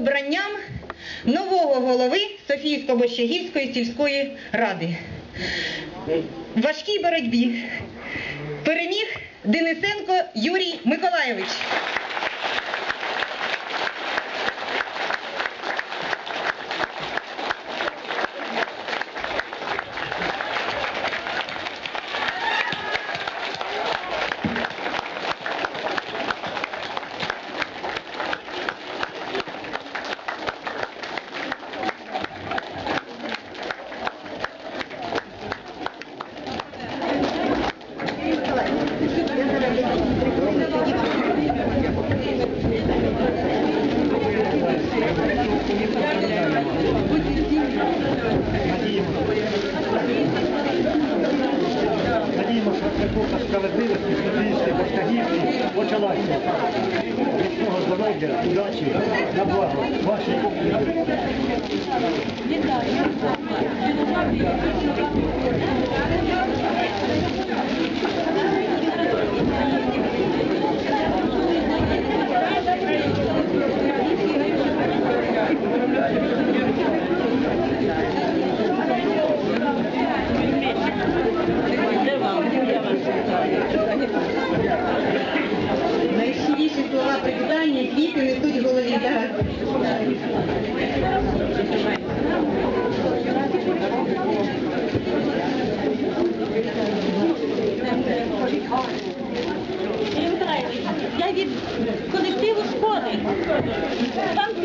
обранням нового голови Софійсько-Борщагівської сільської ради. В важкій боротьбі переміг Денисенко Юрій Миколайович. Української Башкагівки почалася. Міцного здоров'я, удачі, на благо вашої України. Найщиріші від колективу школи вам